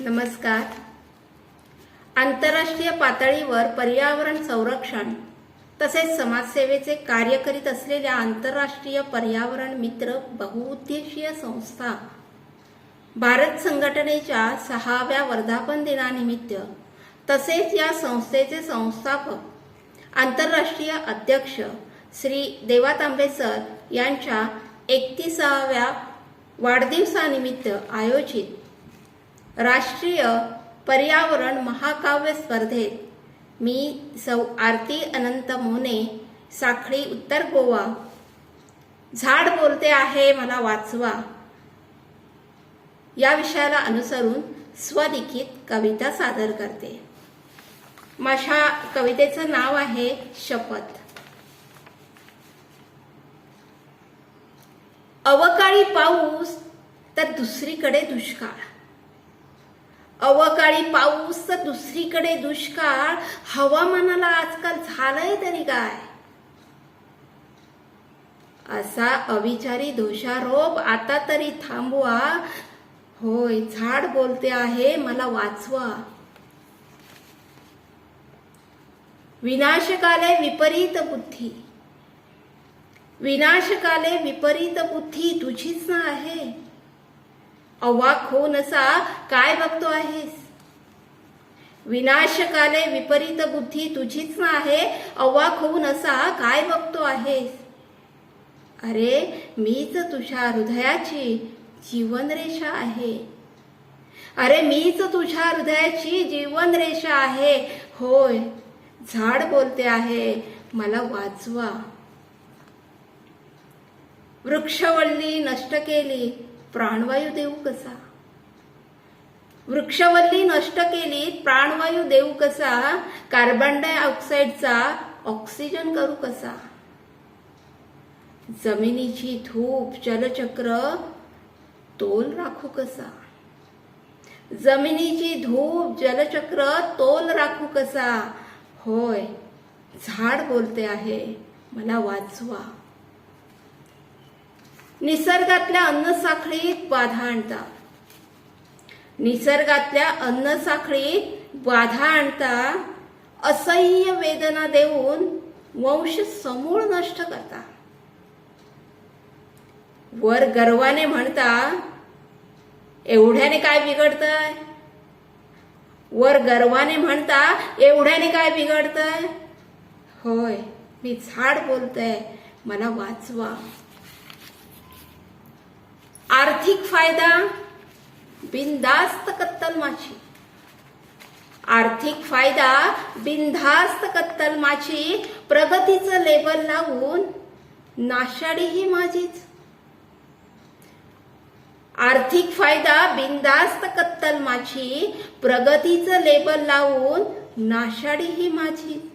नमस्कार. आंतरराष्ट्रीय पातळीवर पर्यावरण संरक्षण तसेच समाजसेवेचे कार्य करीत असलेल्या आंतरराष्ट्रीय पर्यावरण मित्र बहुउद्देशीय संस्था भारत संघटनेच्या सहाव्या वर्धापन दिनानिमित्त तसेच या संस्थेचे संस्थापक आंतरराष्ट्रीय अध्यक्ष श्री देवा तांबेसर यांच्या एकतीसाव्या वाढदिवसानिमित्त आयोजित राष्ट्रीय पर्यावरण महाकाव्य स्पर्धेत मी सौ आरती अनंत मोने साखळी उत्तर गोवा. झाड बोलते आहे मला वाचवा. या विषयाला अनुसरून स्वलिखित कविता सादर करते. माझ्या कवितेचं नाव आहे शपथ. अवकाळी पाऊस तर दुसरीकडे दुष्काळ. अवकाळी पाऊस तर दुसरीकडे दुष्काळ. हवामानाला आजकाल झालंय तरी काय? असा अविचारी दोषारोप आता तरी थांबवा. होय झाड बोलते आहे मला वाचवा. विनाशकाले विपरीत बुद्धी. विनाशकाले विपरीत बुद्धी तुझीच ना आहे. अवाक होऊन असा काय बघतो आहेस? विनाशकाले विपरीत बुद्धी तुझीच ना आहे अवाक होऊन असा काय बघतो आहेस? अरे मीच तुझ्या हृदयाची जीवनरेषा आहे. अरे मीच तुझ्या हृदयाची जीवनरेषा आहे. होय झाड बोलते आहे मला वाचवा वृक्षवल्ली नष्ट केली प्राणवायू देऊ कसा? वृक्षवल्ली नष्ट केली प्राणवायू देऊ कसा? कार्बन डायऑक्साईडचा ऑक्सिजन करू कसा? जमिनीची धूप जलचक्र तोल राखू कसा? जमिनीची धूप जलचक्र तोल राखू कसा? होय झाड बोलते आहे मला वाचवा. निसर्गातल्या अन्न साखळीत बाधा आणता. निसर्गातल्या अन्न साखळीत बाधा आणता असह्य वेदना देऊन वंश समूळ नष्ट करता. वर गर्वाने म्हणता एवढ्याने काय बिघडतंय? वर गर्वाने म्हणता एवढ्याने काय बिघडतंय? होय मी झाड बोलतय मला वाचवा. आर्थिक फायदा बिनधास्त कत्तल माची. आर्थिक फायदा बिनधास्त कत्तल माची. प्रगतीचं लेबल लावून नाशाडी ही माझीच. आर्थिक फायदा बिनधास्त कत्तल माची. प्रगतीचं लेबल लावून नाशाडी ही माझी.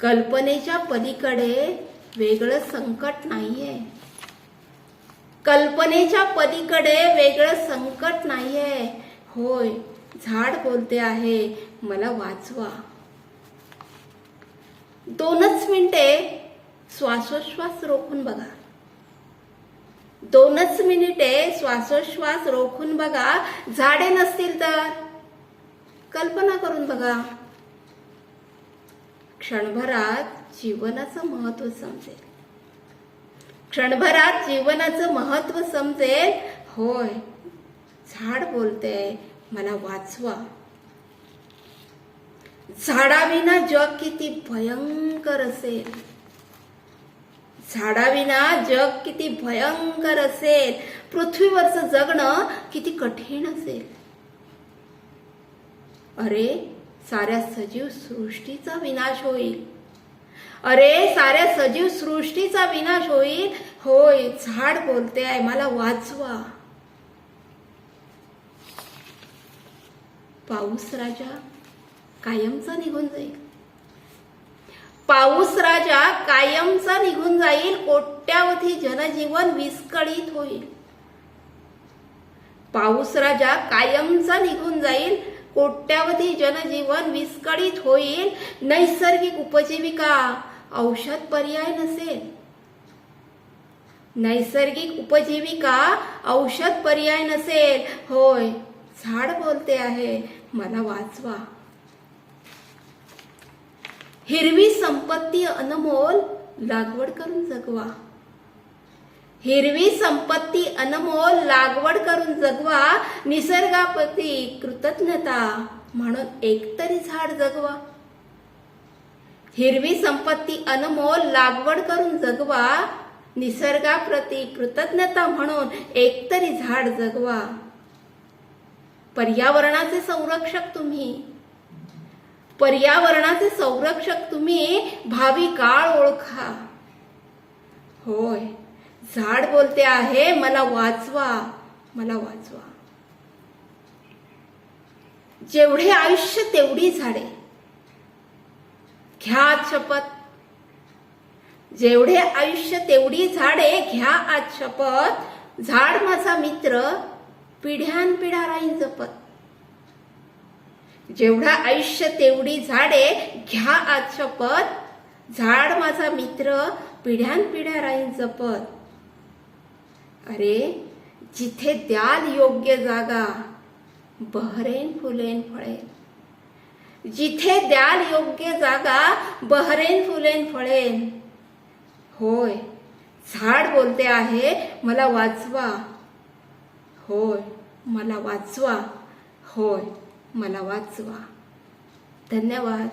कल्पनेच्या पलीकडे वेगळं संकट नाहीये. कल्पनेच्या पलीकडे वेगळं संकट नाहीये. होय झाड बोलते आहे मला वाचवा. दोनच मिनिटे श्वासोश्वास रोखून बघा. दोनच मिनिटे श्वासोश्वास रोखून बघा. झाडे नसतील तर? कल्पना करून बघा. क्षणभरात जीवनाचं महत्त्व समजेल. क्षणभरात जीवनाचं महत्त्व समजेल. होय. झाड बोलते. मला वाचवा. झाडाविना जग किती भयंकर असेल. झाडाविना जग किती भयंकर असेल. पृथ्वीवरचं जगणं किती कठीण असेल. अरे साऱ्या सजीव सृष्टीचा विनाश होईल. अरे साऱ्या सजीव सृष्टीचा विनाश होईल. होय झाड बोलते आहे मला वाचवा. पाऊस राजा कायमचा निघून जाईल. पाऊस राजा कायमचा निघून जाईल. कोट्यावधी जनजीवन विस्कळीत होईल. पाऊस राजा कायमचा निघून जाईल. कोट्यावधी जनजीवन विस्कळीत होईल नैसर्गिक उपजीविका. औषध पर्याय नसेल. नैसर्गिक उपजीविका औषध पर्याय नसेल. होय झाड बोलते आहे. मला वाचवा. हिरवी संपत्ती अनमोल लागवड करून जगवा. हिरवी संपत्ती अनमोल लागवड करून जगवा निसर्गाप्रती कृतज्ञता म्हणून एकतरी झाड जगवा. हिरवी संपत्ती अनमोल लागवड करून जगवा निसर्गाप्रती कृतज्ञता म्हणून एकतरी झाड जगवा. पर्यावरणाचे संरक्षक तुम्ही. पर्यावरणाचे संरक्षक तुम्ही भावी काळ ओळखा. होय. झाड बोलते आहे मला वाचवा मला वाचवा. जेवढे आयुष्य तेवढी झाडे. घ्या आज शपथ जेवढे आयुष्य तेवढी झाडे घ्या आज शपथ झाड माझा मित्र पिढ्यान पिढ्या राहीन जपत. जेवढा आयुष्य तेवढी झाडे घ्या आज शपथ झाड माझा मित्र पिढ्यान पिढ्या राहीन जपत. अरे जिथे द्याल योग्य जागा बहरेन फुलेन फळेन. जिथे द्याल योग्य जागा बहरेन फुलेन फळेन. होय झाड बोलते आहे मला वाचवा. होय मला वाचवा. होय मला वाचवा. धन्यवाद.